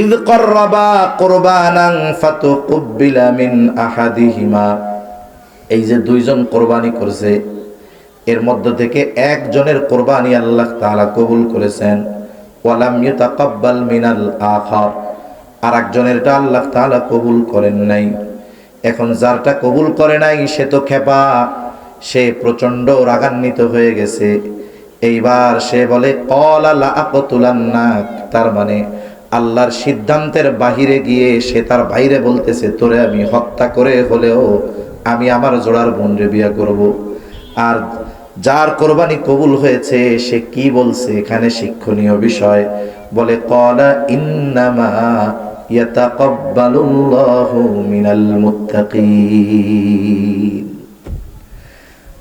ইদ কররাবা কোরবানাং ফাতুকুব্বিলা মিন আহাদিহিমা। এই যে দুইজন কোরবানি করেছে, এর মধ্য থেকে একজনের কোরবানি আল্লাহ তাআলা কবুল করেছেন। ওয়ালাম ইউতাকাব্বাল মিনাল আখার আর একজনেরটা আল্লাহ তাআলা কবুল করেন নাই। এখন যারটা কবুল করে নাই, সে তো খেপা, সে প্রচণ্ড রাগান্বিত হয়ে গেছে। এইবার সে বলে, কলা আকতুলান্নাক তার মানে আল্লাহর সিদ্ধান্তের বাহিরে গিয়ে সে তার বাইরে বলতেছে, তোরে আমি হত্যা করে হলেও আমি আমার জোড়ার বোনরে বিয়ে করব। আর যার কোরবানি কবুল হয়েছে, সে কি বলছে? এখানে শিক্ষণীয় বিষয়। বলে কলা ইন্নামা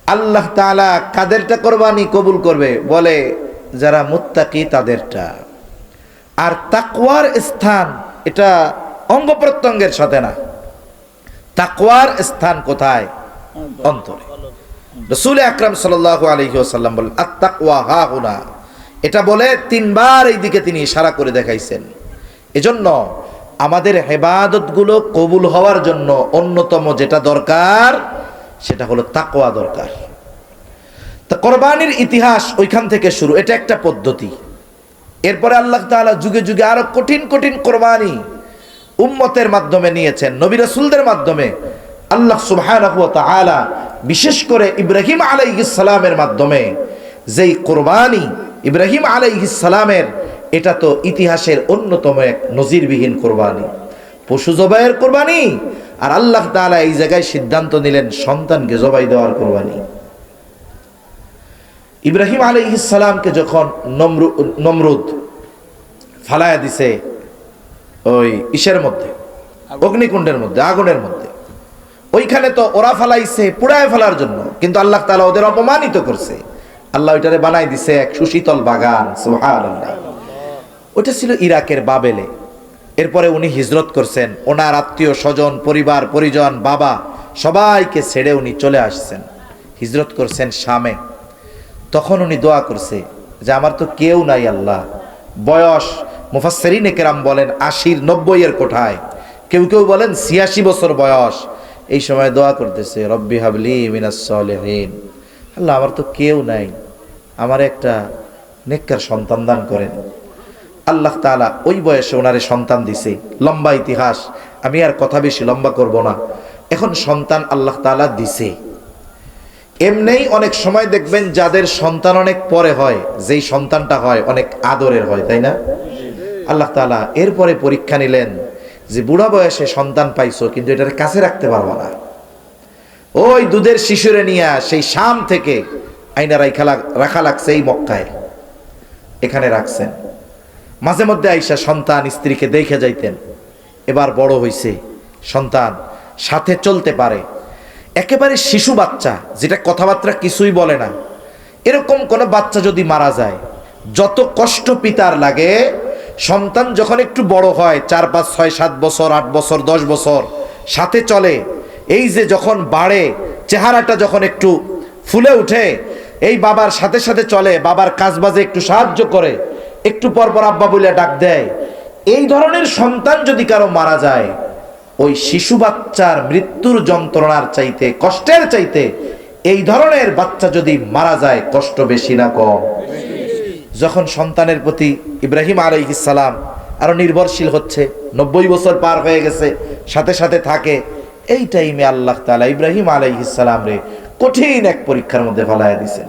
আল্লাহ তাআলা কাদেরটা কোরবানি কবুল করবে? বলে, যারা মুত্তাকি তাদেরটা। আর তাকওয়ার স্থান, এটা অঙ্গ প্রত্যঙ্গের সাথে না। তাকওয়ার স্থান কোথায়? অন্তরে। রসুল আকরাম সাল্লাহ আলহি আসাল্লাম বলেন আত্মাকওয়া হা হুনা। এটা বলে তিনবার এই দিকে তিনি ইশারা করে দেখাইছেন। এজন্য আমাদের হেবাদতগুলো কবুল হওয়ার জন্য অন্যতম যেটা দরকার, সেটা হলো তাকোয়া দরকার। তা কোরবানির ইতিহাস ওইখান থেকে শুরু। এটা একটা পদ্ধতি। এরপরে আল্লাহ তাআলা যুগে যুগে আরও কঠিন কঠিন কোরবানি উম্মতের মাধ্যমে নিয়েছেন, নবী রাসূলদের মাধ্যমে। আল্লাহ ওয়া বিশেষ করে ইব্রাহিম আলাইহিস সালামের মাধ্যমে যেই কোরবানি ইব্রাহিম আলাইহিস সালামের, এটা তো ইতিহাসের অন্যতম এক নজিরবিহীন কোরবানি। পশু জবাইয়ের কোরবানি আর আল্লাহ তাআলা এই জায়গায় সিদ্ধান্ত নিলেন সন্তানকে জবাই দেওয়ার কোরবানি। ইব্রাহিম আলাইহিস সালামকে যখন নমরু, নমরুদ ফালায়া দিছে, ওই ইসের মধ্যে, অগ্নিকুণ্ডের মধ্যে, আগুনের মধ্যে, ওইখানে তো ওরা ফালাইছে, পুড়ায় ফেলার জন্য, কিন্তু আল্লাহ তালা ওদের অপমানিত করছে। আল্লাহ ওইটারে বানাই দিছে এক সুশীতল বাগান, সুবহানাল্লাহ। ওটা ছিল ইরাকের বাবেলে। এরপরে উনি হিজরত করছেন, ওনার আত্মীয় স্বজন, পরিবার, পরিজন, বাবা, সবাইকে ছেড়ে উনি চলে আসছেন। হিজরত করছেন শামে। তখন উনি দোয়া করছে যে আমার তো কেউ নাই আল্লাহ। বয়স, মুফাসসিরিনে কেরাম বলেন আশির নব্বই এর কোঠায়। কেউ কেউ বলেন ছিয়াশি বছর বয়স। এই সময় দোয়া করতেছে, রব্বি হাবলি মিনাস সলিহিন। আল্লাহ, আমার তো কেউ নাই। আমার একটা নেককার সন্তান দান করেন। আল্লাহ তাআলা ওই বয়সে ওনারে সন্তান দিছে। লম্বা ইতিহাস, আমি আর কথা বেশি লম্বা করব না। এখন সন্তান আল্লাহ তাআলা দিছে। এমনিই অনেক সময় দেখবেন যাদের সন্তান অনেক পরে হয়, যেই সন্তানটা হয় অনেক আদরের হয়, তাই না? আল্লাহ তাআলা এরপরে পরীক্ষা নিলেন যে বুড়া বয়সে সন্তান পাইছো, কিন্তু এটার কাছে রাখতে পারব না। ওই দুধের শিশুরে নিয়ে সেই শাম থেকে আইনা লাগ- রাখা লাগছে এই মক্কায়। এখানে রাখছেন। মাঝে মধ্যে আইসা সন্তান স্ত্রীকে দেখে যাইতেন। এবার বড় হইছে। সন্তান সাথে চলতে পারে। একেবারে শিশু বাচ্চা, যেটা কথাবার্তা কিছুই বলে না। এরকম কোনো বাচ্চা যদি মারা যায়, যত কষ্ট পিতার লাগে, সন্তান যখন একটু বড় হয়, চার, পাঁচ, ছয়, সাত বছর, আট বছর, দশ বছর, সাথে চলে, এই যে যখন বাড়ে, চেহারাটা যখন একটু ফুলে উঠে, এই বাবার সাথে সাথে চলে, বাবার কাজ বাজে একটু সাহায্য করে, একটু পর পর আব্বা বলে ডাক দেয়, এই ধরনের সন্তান যদি কারও মারা যায় ওই শিশু বাচ্চার মৃত্যুর যন্ত্রণার চাইতে, কষ্টের চাইতে এই ধরনের বাচ্চা যদি মারা যায়, কষ্ট বেশি না কম। যখন সন্তানের প্রতি ইব্রাহিম আলাইহিস সালাম আরও নির্ভরশীল হচ্ছে, নব্বই বছর পার হয়ে গেছে, সাথে সাথে থাকে, এই টাইমে আল্লাহ তাআলা ইব্রাহিম আলাইহিস সালাম রে কঠিন এক পরীক্ষার মধ্যে ফেলাইয়া দিছেন